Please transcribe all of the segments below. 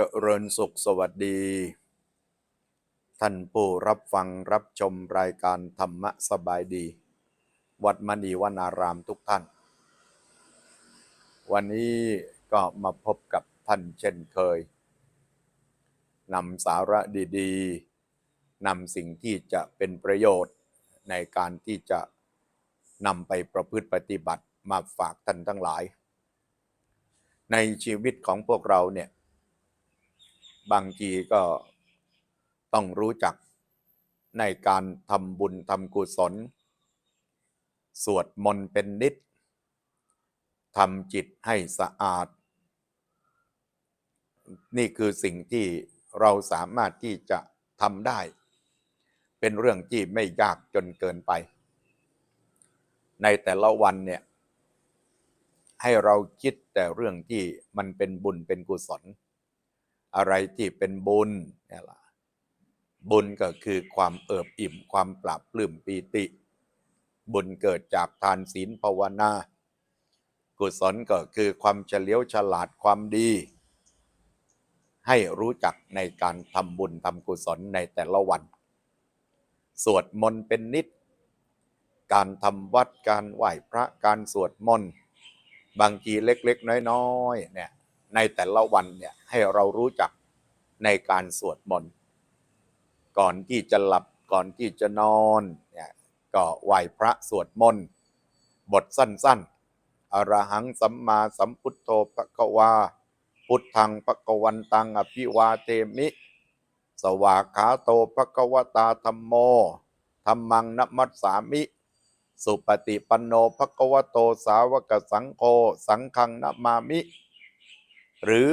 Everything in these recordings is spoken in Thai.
เจริญสุขสวัสดี ท่านผู้รับฟังรับชมรายการธรรมะสบายดี วัดมณีวนารามทุกท่าน วันนี้ก็มาพบกับท่านเช่นเคยนำสาระดีๆนำสิ่งที่จะเป็นประโยชน์ในการที่จะนำไปประพฤติปฏิบัติมาฝากท่านทั้งหลาย ในชีวิตของพวกเราเนี่ย บางทีก็ต้องรู้จักในการทำบุญทำกุศล สวดมนต์เป็นนิดทำจิตให้สะอาด นี่คือสิ่งที่เราสามารถที่จะทำได้ เป็นเรื่องที่ไม่ยากจนเกินไป ในแต่ละวันเนี่ยให้เราคิดแต่เรื่องที่มันเป็นบุญเป็นกุศล อะไรที่เป็นบุญเนี่ยล่ะบุญก็คือความเอิบอิ่มความปราบปลื้มปีติ บุญเกิดจากทานศีลภาวนา กุศลก็คือความเฉลียวฉลาดความดี ให้รู้จักในการทำบุญทำกุศลในแต่ละวัน สวดมนต์เป็นนิด การทำวัดการไหว้พระการสวดมนต์ บางทีเล็กๆ น้อยๆเนี่ย ในแต่ละวันเนี่ยให้เรารู้จักในการสวดมนต์ก่อนที่จะหลับก่อนที่จะนอนเนี่ยก็ไหว้พระสวดมนต์บทสั้น ๆอรหังสัมมาสัมพุทโธปะกวา พุทธังปะกวันตังอภิวาเทมิ สวากขาโตภควตาธรรมโมธรรมังนัมัสสามิ สุปฏิปันโนภควโตสาวกสังโฆสังฆังนามามิ หรือ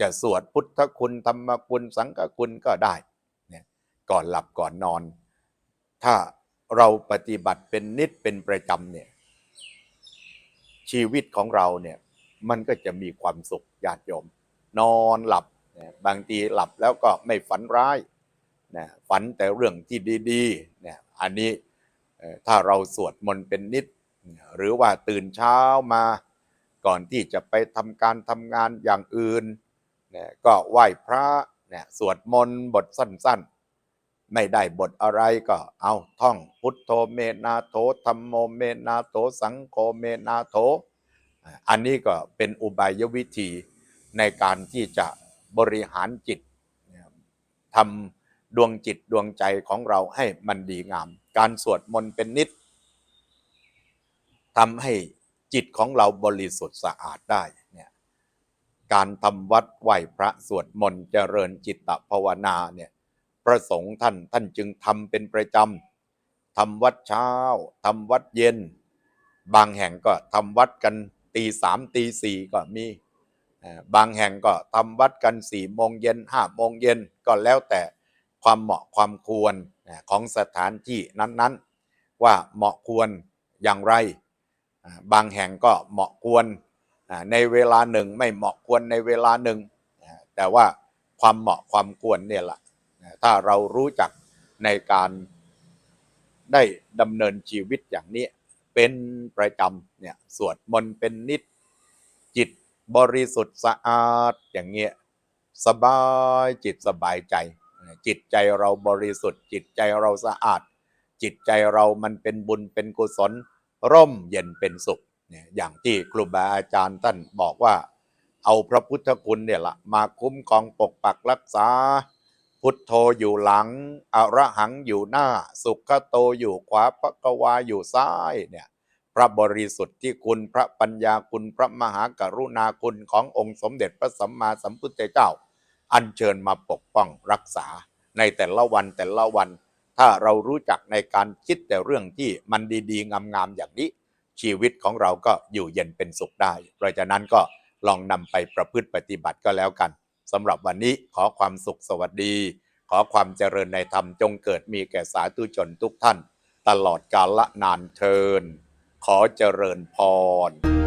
จะสวดพุทธคุณธรรมคุณสังฆคุณก็ได้เนี่ยก่อนหลับก่อนนอน ถ้าเราปฏิบัติเป็นนิดเป็นประจำเนี่ยชีวิตของเราเนี่ยมันก็จะมีความสุขญาติโยม นอนหลับบางทีหลับแล้วก็ไม่ฝันร้ายนะฝันแต่เรื่องที่ดีๆเนี่ยอันนี้ถ้าเราสวดมนต์เป็นนิด หรือว่าตื่นเช้ามา ก่อนที่จะไปทำการทำงานอย่างอื่นนี่ยก็ไหว้พระนี่ยสวดมนต์บทสั้นๆ ไม่ได้บทอะไรก็เอาท่องพุทโธเมนาโถธรรมโมเมนาโถสังโฆเมนาโถ อันนี้ก็เป็นอุบายวิธีในการที่จะบริหารจิตทำดวงจิตดวงใจของเราให้มันดีงาม การสวดมนต์เป็นนิดทำให้ จิตของเราบริสุทธิ์สะอาดได้เนี่ยการทำวัดไหว้พระสวดมนต์เจริญจิตตภาวนาเนี่ยพระสงฆ์ท่านท่านจึงทำเป็นประจำทำวัดเช้าทำวัดเย็น บางแห่งก็ทำวัดกันตีสามตีสี่ก็มีบางแห่งก็ทำวัดกันสี่โมงเย็นห้าโมงเย็นก็แล้วแต่ความเหมาะความควรของสถานที่นั้นๆ ว่าเหมาะควรอย่างไร บางแห่งก็เหมาะควรในเวลาหนึ่งไม่เหมาะควรในเวลาหนึ่ง แต่ว่าความเหมาะความควรเนี่ยแหละถ้าเรารู้จักในการได้ดำเนินชีวิตอย่างนี้เป็นประจำเนี่ยสวดมนต์เป็นนิดจิตบริสุทธิ์สะอาดอย่างเงี้ยสบายจิตสบายใจ จิตใจเราบริสุทธิ์ จิตใจเราสะอาด จิตใจเรามันเป็นบุญเป็นกุศล ร่มเย็นเป็นสุขเนี่ยอย่างที่ครูบาอาจารย์ท่านบอกว่า เอาพระพุทธคุณเนี่ยละมาคุ้มครองปกปักรักษา พุทโธอยู่หลังอระหังอยู่หน้า สุขโตอยู่ขวาพระกวาอยู่ซ้ายเนี่ยพระบริสุทธิ์ที่คุณพระปัญญาคุณพระมหากรุณาคุณขององค์สมเด็จพระสัมมาสัมพุทธเจ้า อัญเชิญมาปกป้องรักษาในแต่ละวันแต่ละวัน ถ้าเรารู้จักในการคิดแต่เรื่องที่มันดีๆ งามๆอย่างนี้ ชีวิตของเราก็อยู่เย็นเป็นสุขได้ เพราะฉะนั้นก็ลองนำไปประพฤติปฏิบัติก็แล้วกันสำหรับวันนี้ขอความสุขสวัสดี ขอความเจริญในธรรมจงเกิดมีแก่สาธุชนทุกท่าน ตลอดกาลละนานเทิน ขอเจริญพร